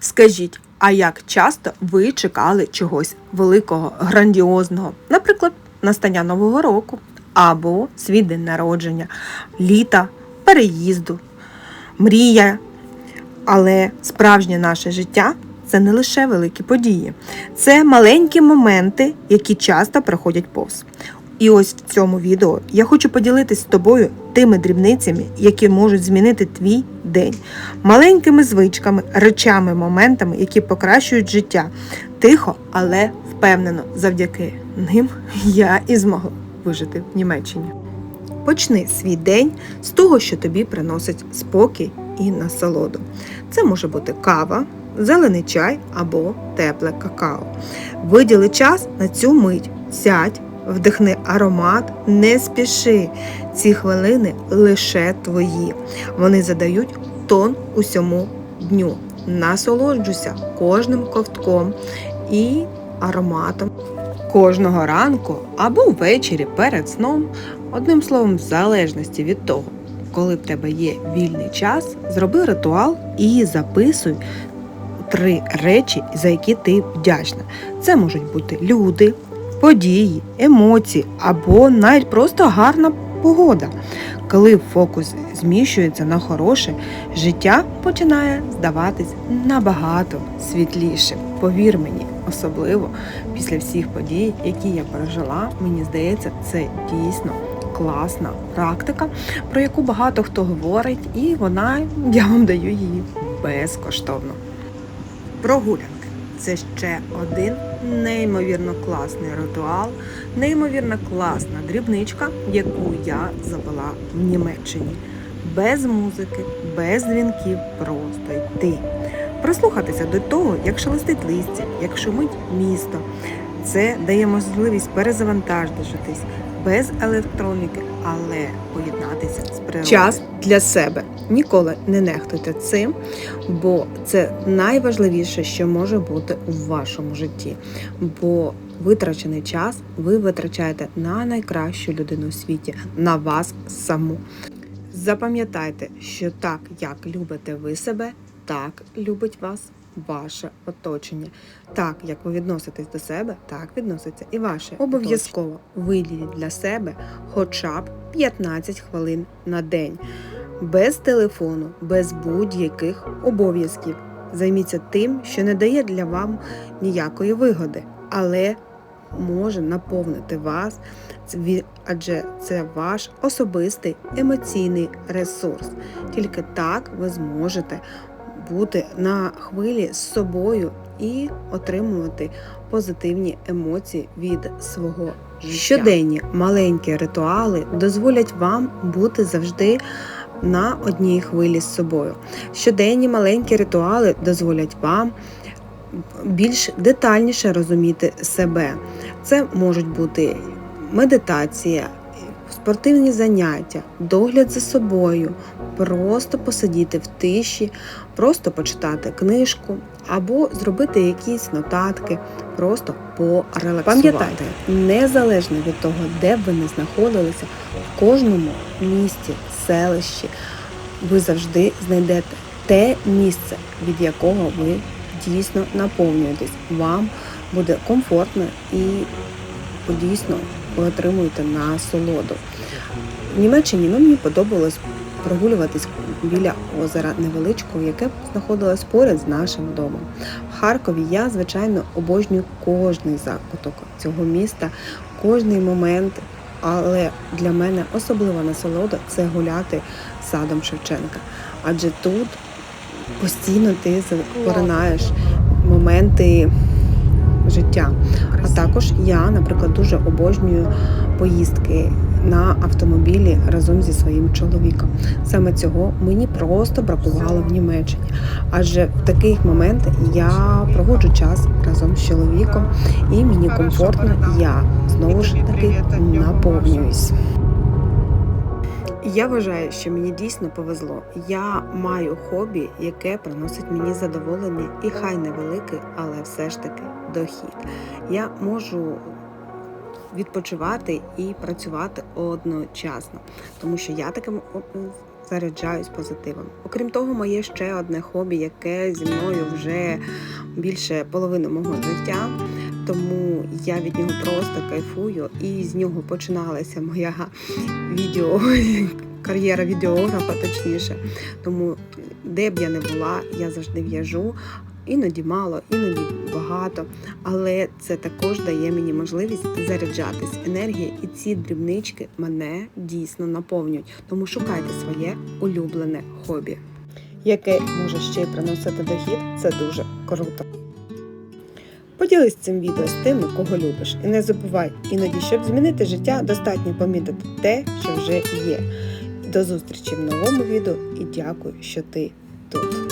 Скажіть, а як часто ви чекали чогось великого, грандіозного, наприклад, настання Нового року або свій день народження, літа, переїзду, мрія? Але справжнє наше життя це не лише великі події, це маленькі моменти, які часто проходять повз. І ось в цьому відео я хочу поділитись з тобою тими дрібницями, які можуть змінити твій день, маленькими звичками, речами, моментами, які покращують життя. Тихо, але впевнено, завдяки ним я і змогла вижити в Німеччині. Почни свій день з того, що тобі приносить спокій і насолоду. Це може бути кава, зелений чай або тепле какао. Виділи час на цю мить, сядь, вдихни аромат, не спіши. Ці хвилини лише твої. Вони задають тон усьому дню. Насолоджуйся кожним ковтком і ароматом. Кожного ранку або ввечері перед сном, одним словом, в залежності від того, коли в тебе є вільний час, зроби ритуал і записуй три речі, за які ти вдячна. Це можуть бути люди, події, емоції або навіть просто гарна погода. Коли фокус зміщується на хороше, життя починає здаватись набагато світлішим. Повір мені, особливо після всіх подій, які я пережила, мені здається, це дійсно класна практика, про яку багато хто говорить, і вона я вам даю її безкоштовно. Прогулянки це ще один неймовірно класний ритуал, неймовірно класна дрібничка, яку я завела в Німеччині. Без музики, без дзвінків, просто йти. Прислухатися до того, як шелестить листя, як шумить місто. Це дає можливість перезавантажитись без електроніки, але поєднатися з природою. Час для себе. Ніколи не нехтуйте цим, бо це найважливіше, що може бути у вашому житті. Бо витрачений час ви витрачаєте на найкращу людину у світі, на вас саму. Запам'ятайте, що так, як любите ви себе, так любить вас ваше оточення. Так, як ви відноситесь до себе, так відноситься і ваше. Обов'язково виділіть для себе хоча б 15 хвилин на день. Без телефону, без будь-яких обов'язків. Займіться тим, що не дає для вам ніякої вигоди, але може наповнити вас, адже це ваш особистий емоційний ресурс. Тільки так ви зможете бути на хвилі з собою і отримувати позитивні емоції від свого життя. Щоденні маленькі ритуали дозволять вам бути завжди на одній хвилі з собою. Щоденні маленькі ритуали дозволять вам більш детальніше розуміти себе. Це можуть бути медитація, спортивні заняття, догляд за собою, просто посидіти в тиші, просто почитати книжку або зробити якісь нотатки, просто порелаксувати. Пам'ятайте, незалежно від того, де б ви не знаходилися, в кожному місті, селищі ви завжди знайдете те місце, від якого ви дійсно наповнюєтесь. Вам буде комфортно і дійсно ви отримуєте насолоду. В Німеччині ну, мені подобалось прогулюватись біля озера невеличкого, яке знаходилось поряд з нашим домом. В Харкові я, звичайно, обожнюю кожний закуток цього міста, кожний момент. Але для мене особлива насолода це гуляти садом Шевченка. Адже тут постійно ти поринаєш моменти життя. А також я, наприклад, дуже обожнюю поїздки на автомобілі разом зі своїм чоловіком. Саме цього мені просто бракувало в Німеччині. Адже в таких моментах я проводжу час разом з чоловіком, і мені комфортно, я знову ж таки наповнююсь. Я вважаю, що мені дійсно повезло. Я маю хобі, яке приносить мені задоволення, і хай невеликий, але все ж таки дохід. Я можу відпочивати і працювати одночасно, тому що я таким заряджаюсь позитивом. Окрім того, моє ще одне хобі, яке зі мною вже більше половини мого життя. Тому я від нього просто кайфую, і з нього починалася моя відео кар'єра відеографа, точніше. Тому де б я не була, я завжди в'яжу. Іноді мало, іноді багато, але це також дає мені можливість заряджатись енергією, і ці дрібнички мене дійсно наповнюють. Тому шукайте своє улюблене хобі, яке може ще й приносити дохід. Це дуже круто. Поділись цим відео з тими, кого любиш, і не забувай, іноді, щоб змінити життя, достатньо помітити те, що вже є. До зустрічі в новому відео і дякую, що ти тут.